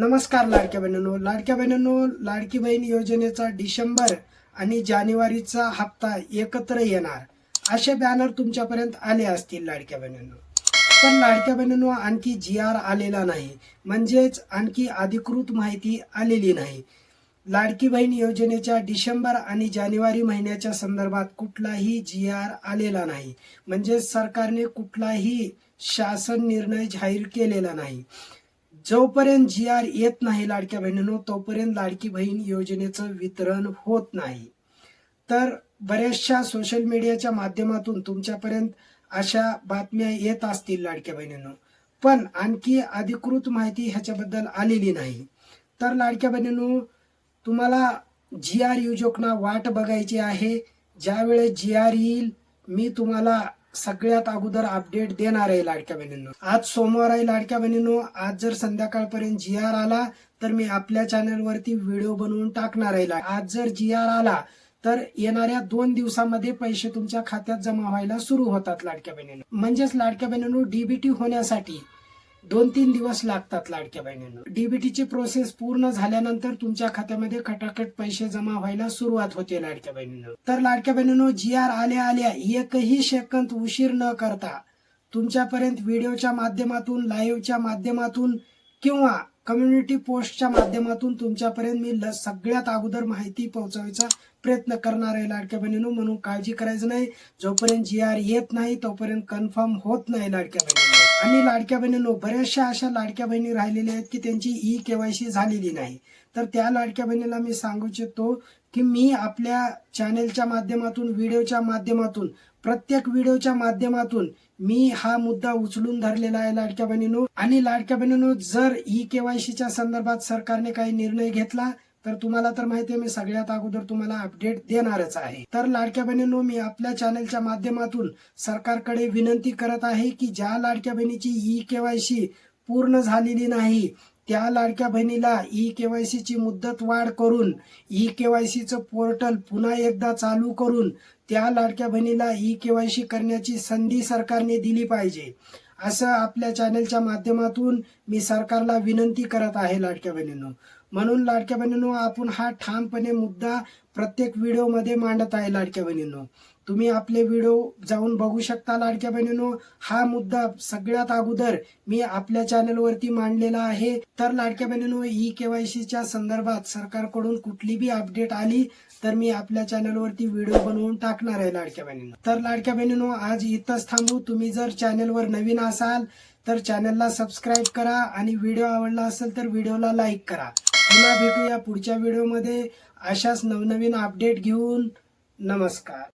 नमस्कार लाडक्या बहिणींनो. लाडक्या बहिणींनो लाडकी बहीण योजनेचा डिसेंबर आणि जानेवारीचा हप्ता एकत्र येणार. असे बॅनर तुमच्यापर्यंत आले असतील लाडक्या बहिणींनो. पण लाडक्या बहिणींनो आणखी जी आर आलेला नाही. म्हणजेच आणखी अधिकृत माहिती आलेली नाही. लाडकी बहीण योजनेच्या डिसेंबर आणि जानेवारी महिन्याच्या संदर्भात कुठलाही जी आर आलेला नाही. म्हणजे सरकारने कुठलाही शासन निर्णय जाहीर केलेला नाही. जोपर्यंत जी आर येत नाही लाडक्या बहिणीनो तोपर्यंत लाडकी बहीण योजनेचं वितरण होत नाही. तर बऱ्याचशा सोशल मीडियाच्या माध्यमातून तुमच्यापर्यंत अशा बातम्या येत असतील लाडक्या बहिणींनो. पण आणखी अधिकृत माहिती ह्याच्याबद्दल आलेली नाही. तर लाडक्या बहिणींनो तुम्हाला जी आर योजना वाट बघायची आहे. ज्यावेळेस जी आर येईल मी तुम्हाला सगळ्यात अगोदर अपडेट देणार आहे लाडक्या बहिणींनो. आज सोमवार आहे लाडक्या बहिणींनो. आज जर संध्याकाळपर्यंत जी आर आला तर मी आपल्या चॅनलवरती व्हिडिओ बनवून टाकणार आहे आज जर जी आर आला तर येणाऱ्या दोन दिवसामध्ये पैसे तुमच्या खात्यात जमा व्हायला सुरू होतात लाडक्या बहिणींनो. म्हणजेच लाडक्या बहिणींनो डीबीटी होण्यासाठी दोन तीन दिवस लागतात लाडक्या बहिणींना. डीबीटीची प्रोसेस पूर्ण झाल्यानंतर तुमच्या खात्यामध्ये खटाखट पैसे जमा व्हायला सुरुवात होते लाडक्या बहिणींना. तर लाडक्या बहिणींनो जी आर आल्या आल्या एकही सेकंद उशीर न करता तुमच्यापर्यंत व्हिडिओच्या माध्यमातून लाईव्हच्या माध्यमातून किंवा कम्युनिटी पोस्टच्या माध्यमातून तुमच्यापर्यंत मी सगळ्यात अगोदर माहिती पोहोचवायचा प्रयत्न करणार आहे लाडक्या बहिणीनो. म्हणून काळजी करायचं नाही. जोपर्यंत जी आर येत नाही तोपर्यंत कन्फर्म होत नाही लाडक्या बहिणी आणि लाडक्या बहिणीनो बऱ्याचशा अशा लाडक्या बहिणी राहिलेल्या आहेत की त्यांची ई केवायसी झालेली नाही. तर त्या लाडक्या बहिणीला मी सांगू इच्छितो की मी आपल्या चॅनेलच्या माध्यमातून व्हिडिओच्या माध्यमातून प्रत्येक व्हिडिओच्या माध्यमातून मी हा मुद्दा उचलून धरलेला आहे लाडक्या बहिणीनो. आणि लाडक्या बहिणीनो जर ई केवायसीच्या संदर्भात सरकारने काही निर्णय घेतला तर तुम्हाला तर माहिती आहे मी सगळ्यात अगोदर तुम्हाला अपडेट देणारच आहे. तर लाडक्या बहिणींनो मी आपल्या चॅनलच्या माध्यमातून सरकारकडे विनंती करत आहे की ज्या लाडक्या बहिणीची ई केवायसी पूर्ण झालेली नाही त्या लाडक्या बहिणीला ई केवायसीची मुदत वाढ करून ई केवायसीचं पोर्टल पुन्हा एकदा चालू करून त्या लाडक्या बहिणीला ई केवायसी करण्याची संधी सरकारने दिली पाहिजे. असं आपल्या चॅनलच्या माध्यमातून मी सरकारला विनंती करत आहे लाडक्या बहिणींनो. म्हणून लाडक्या बहिणींनो आपण हा ठामपणे मुद्दा प्रत्येक व्हिडिओमध्ये मांडत आहे लाडक्या बहिणींनो. तुम्ही आपले व्हिडिओ जाऊन बघू शकता लाडक्या बहिणींनो. हा मुद्दा सगळ्यात अगोदर मी आपल्या चॅनलवरती मांडलेला आहे. तर लाडक्या बहिणींनो ई केवायसीच्या संदर्भात सरकारकडून कुठली बी अपडेट आली तर मी आपल्या चॅनलवरती व्हिडिओ बनवून टाकणार आहे लाडक्या बहिणींनो. तर लाडक्या बहिणींनो आज इथंच थांबू. तुम्ही जर चॅनलवर नवीन असाल तर चॅनलला सबस्क्राईब करा आणि व्हिडिओ आवडला असेल तर व्हिडिओला लाईक करा. पुन्हा भेटूया पुढच्या व्हिडिओमध्ये. अशाच नवनवीन अपडेट घेऊन. नमस्कार.